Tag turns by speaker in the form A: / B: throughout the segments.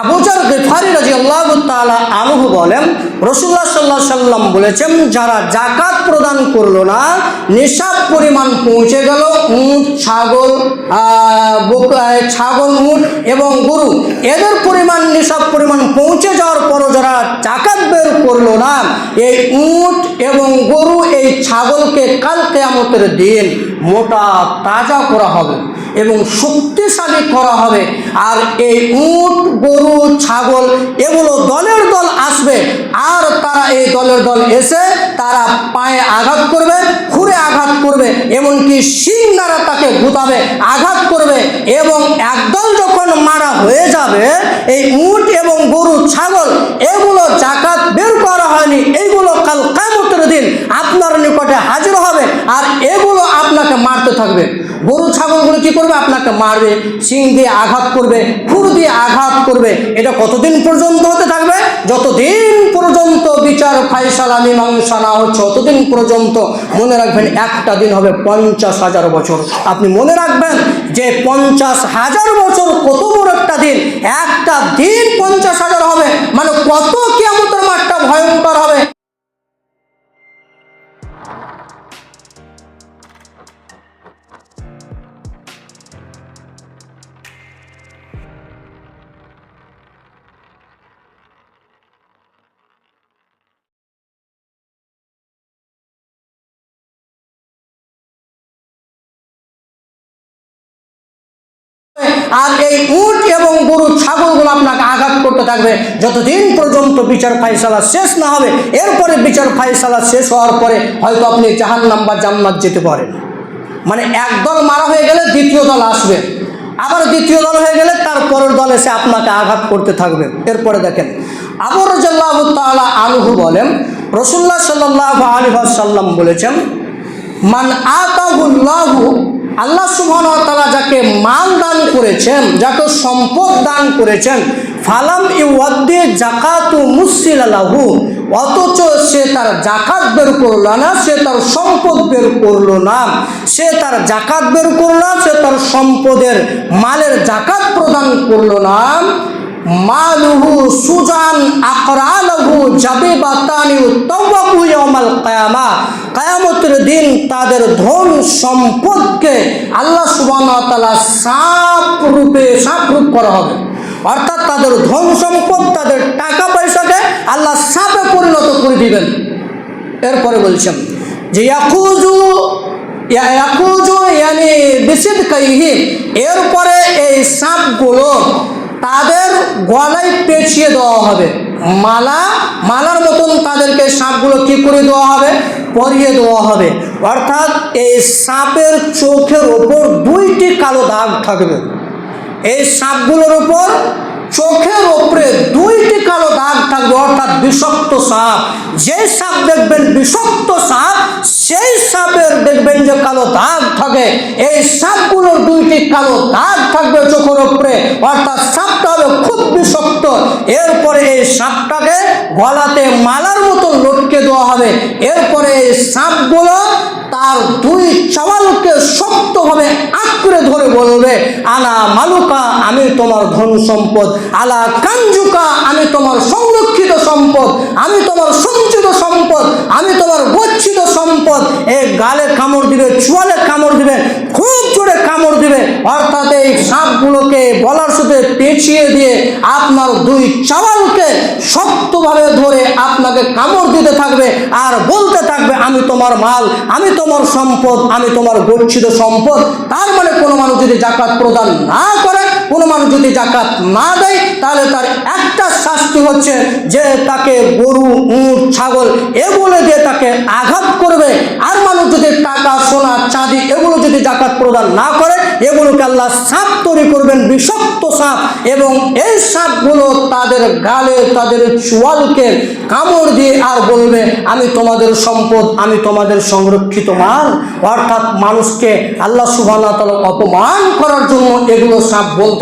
A: আবুজার গেফারি রাজি আল্লাহ তালা আনহু বলেন রসুল্লাহ সাল্লাহ সাল্লাম বলেছেন, যারা জাকাত প্রদান করল না নিসাব পরিমাণ পৌঁছে গেল উট, ছাগল ছাগল, উট এবং গরু। এদের পরিমাণ নিসাব পরিমাণ পৌঁছে যাওয়ার পরও যারা জাকাত বের করল না, এই উট এবং গরু, এই ছাগলকে কাল কেয়ামতের দিন মোটা, তাজা করা হবে এবং শক্তিশালী করা হবে। আর এই উট, গরু, ছাগল এগুলো দলের দল আসবে। আর তারা এই দলের দল এসে তারা পায়ে আঘাত করবে, খুঁড়ে আঘাত করবে, এমনকি শিং দ্বারা তাকে গুতাবে, আঘাত করবে এবং একদল যখন মারা হয়ে যাবে, এই উট এবং গরু, ছাগল এগুলো জাকাত বের করা হয়নি। এইগুলো কাল কামতের দিন আপনার নিকটে হাজির হবে। আর এগুলো আপনাকে মারতে থাকবে। গরু, ছাগলগুলো কি করবে? আপনাকে মারবে, শিং দিয়ে আঘাত করবে, খুর দিয়ে আঘাত করবে। এটা কতদিন পর্যন্ত হতে থাকবে? যতদিন পর্যন্ত বিচার ফাইসালা মীমাংসা না হচ্ছে ততদিন পর্যন্ত মনে রাখবেন একটা দিন হবে পঞ্চাশ হাজার বছর। আপনি মনে রাখবেন যে পঞ্চাশ হাজার বছর কত বড় একটা দিন? একটা দিন পঞ্চাশ হাজার হবে। মানে কত আর এই উট এবং গরু, ছাগলগুলো আপনাকে আঘাত করতে থাকবে। যতদিন পর্যন্ত বিচার ফাইসালা শেষ না হবে, এরপরে বিচার ফাইসালা শেষ হওয়ার পরে হয়তো আপনি জাহান নাম্বার জান্নাত যেতে পারেন। মানে একদল মারা হয়ে গেলে দ্বিতীয় দল আসবে। আবার দ্বিতীয় দল হয়ে গেলে তার পরের দল এসে আপনাকে আঘাত করতে থাকবে। এরপরে দেখেন, আবু রাজাল্লাহ তাআলা আনহু বলেন রসুল্লাহ সাল্লাহ আলী সাল্লাম বলেছেন, মান আতাহুল্লাহু আল্লাহ সুহান তালা যাকে মাল দান করেছেন, যাকে সম্পদ দান করেছেন, ফালাম ইউদ্দে জাকাতু মুসিলালাহু অথচ সে তার জাকাত বের করল না, সে তার সম্পদ বের করল না, সে তার জাকাত বের করল না, সে তার সম্পদের মালের জাকাত প্রদান করল না। মালুহু সুজান আকরালহু যাবে বাতানি তওয়াবু ইয়াউমাল কিয়ামা। কিয়ামতের দিন তাদের ধন সম্পদকে আল্লাহ সুবহানাহু তাআলা সাপ রূপে সাপ রূপ করা হবে। অর্থাৎ তাদের ধন সম্পদ, তাদের টাকা পয়সাকে আল্লাহ সাপে পরিণত করে দিবেন। এরপরে বলছেন যে ইয়াকুজু ইয়া- ইয়াকুজু ইয়ানি বিসিদ কাইহি এরপরে এই সাপগুলো তাদের গলায় পেঁচিয়ে দেওয়া হবে। মালা, মালার মতন তাদেরকে সাপগুলো কি করে দেওয়া হবে? পরিয়ে দেওয়া হবে। অর্থাৎ এই সাপের চোখের ওপর দুইটি কালো দাগ থাকবে। এই সাপগুলোর উপর চোখের ওপরে দুইটি কালো দাগ থাকবে, অর্থাৎ বিষাক্ত সাপ। যে সাপ দেখবেন বিষক্ত সাপ, সেই সাপের দেখবেন যে কালো দাগ থাকে। এই সাপগুলোর দুইটি কালো দাগ থাকবে চোখের ওপরে অর্থাৎ সাপটা হবে খুব বিষক্ত। এরপরে এই সাপটাকে গলাতে মালার মতো লটকে দেওয়া হবে। এরপরে এই সাপগুলো তার দুই চাওয়ালকে শক্তভাবে আঁকড়ে ধরে বলবে, আলা মালুকা, আমি তোমার ধন সম্পদ। আলা কাঞ্জুকা আমি তোমার সংরক্ষিত সম্পদ। আমি তোমার সঞ্চিত সম্পদ। আমি তোমার গচ্ছিত সম্পদ। এ গালে কামড় দিবে, চুয়ালে কামড় দিবে, খুব অর্থাৎ এই সাপগুলোকে বলার সাথে পেঁচিয়ে দিয়ে আপনার দুই চাওয়ালকে শক্তভাবে ধরে আপনাকে কামড় দিতে থাকবে আর বলতে থাকবে, আমি তোমার মাল, আমি তোমার সম্পদ, আমি তোমার গচ্ছিত সম্পদ। তার মানে কোনো মানুষ যদি জাকাত প্রদান না করে কোনো মানুষ যদি জাকাত না দেয়, তাহলে তার একটা শাস্তি হচ্ছে যে তাকে গরু, উঁট, ছাগল এগুলো দিয়ে তাকে আঘাত করবে। আর মানুষ যদি টাকা, সোনা, চাঁদি এগুলো যদি জাকাত প্রদান না করে, এগুলোকে আল্লাহ সাপ তৈরি করবেন, বিষাক্ত সাপ। এবং এই সাপগুলো তাদের গালে, তাদের চুয়ালকে কামড় দিয়ে আর বলবে, আমি তোমাদের সম্পদ, আমি তোমাদের সংরক্ষিত মাল। অর্থাৎ মানুষকে আল্লাহ সুবাহ অপমান করার জন্য এগুলো সাপ বলতে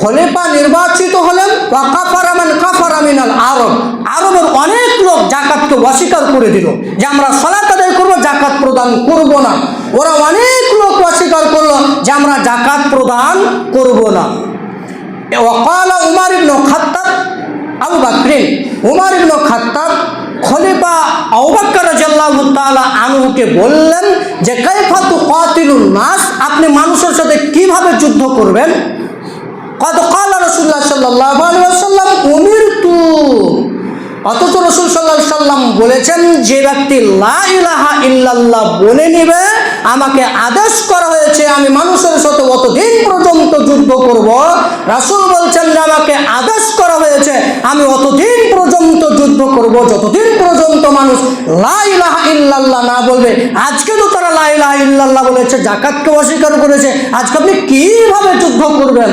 A: খলিফা নির্বাচিত হলেন, ওয়া কাফারা মান কাফারা আরব। আরবের অনেক লোক জাকাতকে অস্বীকার করে দিল যে আমরা সলাত আদায় করব, জাকাত প্রদান করব না। ওরা অনেক লোক অস্বীকার করল যে আমরা জাকাত প্রদান করব না। ওকাল উমার ইবনু খাত্তাব, আবু বাকরিন, উমার ইবনু খাত্তাব খলিফা তাআলা আনহুকে বললেন যে, কাইফা তুকাতিলুন নাস, আপনি মানুষের সাথে কীভাবে যুদ্ধ করবেন? কত কাল রসুল্লাহ সাল্লাহ সাল্লাম উমির তু অথচ রসুল সাল্লাহ সাল্লাম বলেছেন, যে ব্যক্তি লা ইলাহা ইল্লাল্লাহ বলে নিবে, আমাকে আদেশ করা হয়েছে, আমি মানুষের সাথে অতদিন পর্যন্ত যুদ্ধ করব। রাসুল বলছেন যে আমাকে আদেশ করা হয়েছে, আমি অতদিন পর্যন্ত যুদ্ধ করব। যতদিন পর্যন্ত মানুষ লা ইলাহা ইল্লাল্লাহ না বলবে, আজকে তো তারা লা ইলাহা ইল্লাল্লাহ বলেছে, জাকাতকে অস্বীকার করেছে, আজকে আপনি কীভাবে যুদ্ধ করবেন?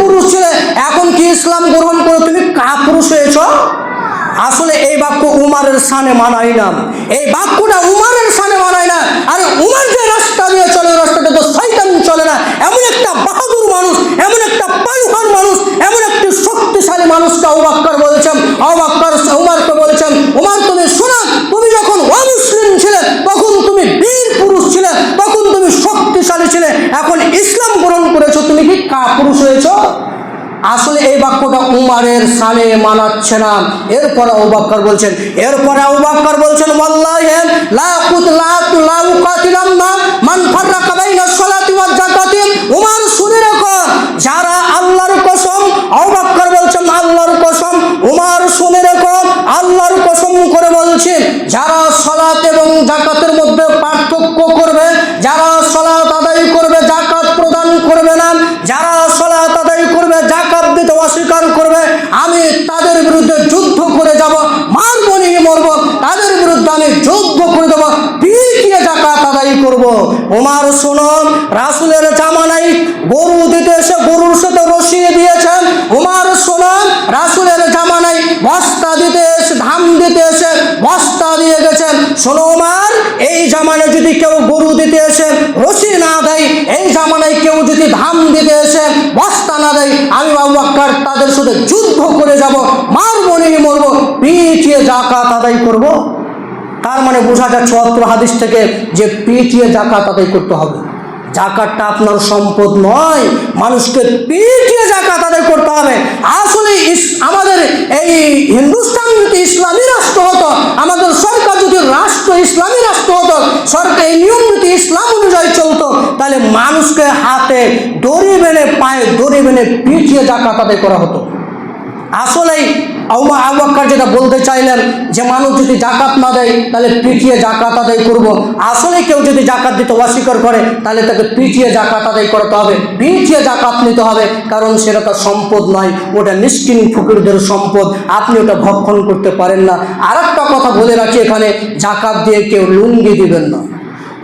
A: পুরুষ ছিলে, এখন কি ইসলাম গ্রহণ করে তুমি কা পুরুষ হয়েছ? আসলে এই বাক্য উমারের সানে মানাই না। এই বাক্যটা উমারের সানে মানাই না। আর উমার যে রাস্তা দিয়ে চলে রাস্তাটা তো শয়তান চলে না। এমন একটা বাহাদুর মানুষ, এমন একটা পালুহান মানুষ, এমন একটি শক্তিশালী মানুষকে অবাক্কার বলেছেন। অবাক্কার উমার এই বাক্যটা উমারের সানে মানাচ্ছে না। এরপরে অবাক্কর বলছেন, এরপরে অবাক্কর বলছেন, ওয়াল্লাহি লা কুত লা লা উকাতিলান্না মান ওমার শুনুন রাসুলের জামানাই গরু দিতে এসে গরুর সাথে রসিয়ে দিয়েছেন। উমার শুনুন রাসুলের জামানাই বস্তা দিতে এসে ধাম দিতে এসে বস্তা দিয়ে গেছেন। শোনো উমার এই জামানায় যদি কেউ গরু দিতে এসে রশি না দেয়, এই জামানায় কেউ যদি ধাম দিতে এসে বস্তা না দেয়, আমি বাবু আক্কার তাদের সাথে যুদ্ধ করে যাব, মারবো, নিয়ে মরবো পিটিয়ে জাকাত আদায় করব। তার মানে বোঝা যাচ্ছে অত্র হাদিস থেকে যে পিটিয়ে জাকাত আদায় করতে হবে। জাকাতটা আপনার সম্পদ নয়, মানুষকে পিটিয়ে জাকাত আদায় করতে হবে। আসলে আমাদের এই হিন্দুস্তান যদি ইসলামী রাষ্ট্র হতো, আমাদের সরকার যদি রাষ্ট্র ইসলামী রাষ্ট্র হতো, সরকার এই নিয়ম যদি ইসলাম অনুযায়ী চলতো, তাহলে মানুষকে হাতে দড়ি বেঁধে, পায়ে দড়ি বেঁধে পিটিয়ে জাকাত আদায় করা হতো। আসলেই আউমা আবাক্কার যেটা বলতে চাইলেন যে মানুষ যদি জাকাত না দেয়, তাহলে পিটিয়ে জাকাত আদায় করব। আসলে কেউ যদি জাকাত দিতে অস্বীকার করে, তাহলে তাকে পিটিয়ে জাকাত আদায় করতে হবে। পিটিয়ে জাকাত নিতে হবে, কারণ সেটা তার সম্পদ নয়। ওটা মিসকিন ফকিরদের সম্পদ। আপনি ওটা ভক্ষণ করতে পারেন না। আর কথা বলে রাখি এখানে, জাকাত দিয়ে কেউ লুঙ্গি দিবেন না।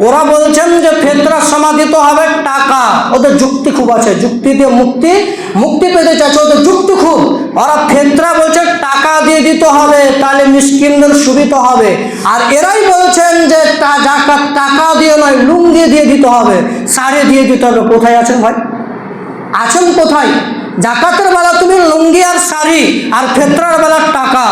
A: ওরা বলছেন যে ফেতরা সমাধিত হবে টাকা। ওদের যুক্তি খুব আছে, যুক্তি দিয়ে মুক্তি। মুক্তি পেতে চাইছে ওদের যুক্তি খুব। ওরা ফেতরা বলছে টাকা দিয়ে দিতে হবে, তাহলে মিসকিনদের সুবিধা হবে। আর এরাই বলছেন যে জাকাত টাকা দিয়ে নয় লুঙ্গি দিয়ে দিতে হবে শাড়ি দিয়ে দিতে হবে। কোথায় আছেন ভাই? আছেন কোথায়? জাকাতের বেলা তুমি লুঙ্গি আর শাড়ি আর ফেতরার বেলা টাকা।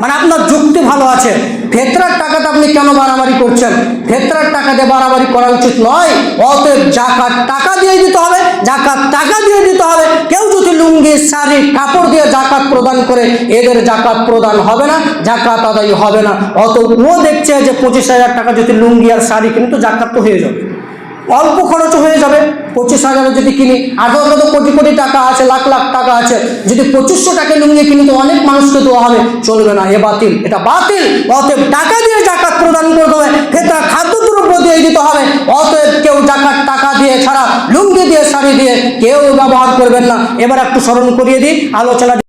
A: মানে আপনার যুক্তি ভালো আছে। ফেতরার টাকাটা আপনি কেন বাড়াবাড়ি করছেন? ফেতরার টাকা দিয়ে বাড়াবাড়ি করা উচিত নয়, অতএব জাকাত টাকা দিয়ে দিতে হবে, জাকাত টাকা দিয়ে দিতে হবে। কেউ যদি লুঙ্গি, শাড়ি, কাপড় দিয়ে জাকাত প্রদান করে, এদের জাকাত প্রদান হবে না, জাকাত আদায় হবে না। অত ও দেখছে যে পঁচিশ হাজার টাকা যদি লুঙ্গি আর শাড়ি কিন্তু জাকাত তো হয়ে যাবে। অল্প খরচ হয়ে যাবে। পঁচিশ হাজারে যদি কিনি আঠারো কত কোটি কোটি টাকা আছে, লাখ লাখ টাকা আছে। যদি পঁচিশশো টাকা লুঙ্গি কিনি, তো অনেক মানুষকে দেওয়া হবে। চলবে না, এ বাতিল, এটা বাতিল। অতএব টাকা দিয়ে জাকাত প্রদান করতে হবে ক্রেতা খাদ্যদ্রব্য দিয়ে দিতে হবে। অতএব কেউ জাকাত টাকা দিয়ে ছাড়া লুঙ্গি দিয়ে, শাড়ি দিয়ে কেউ ব্যবহার করবেন না। এবার একটু স্মরণ করিয়ে দিই, আলোচনা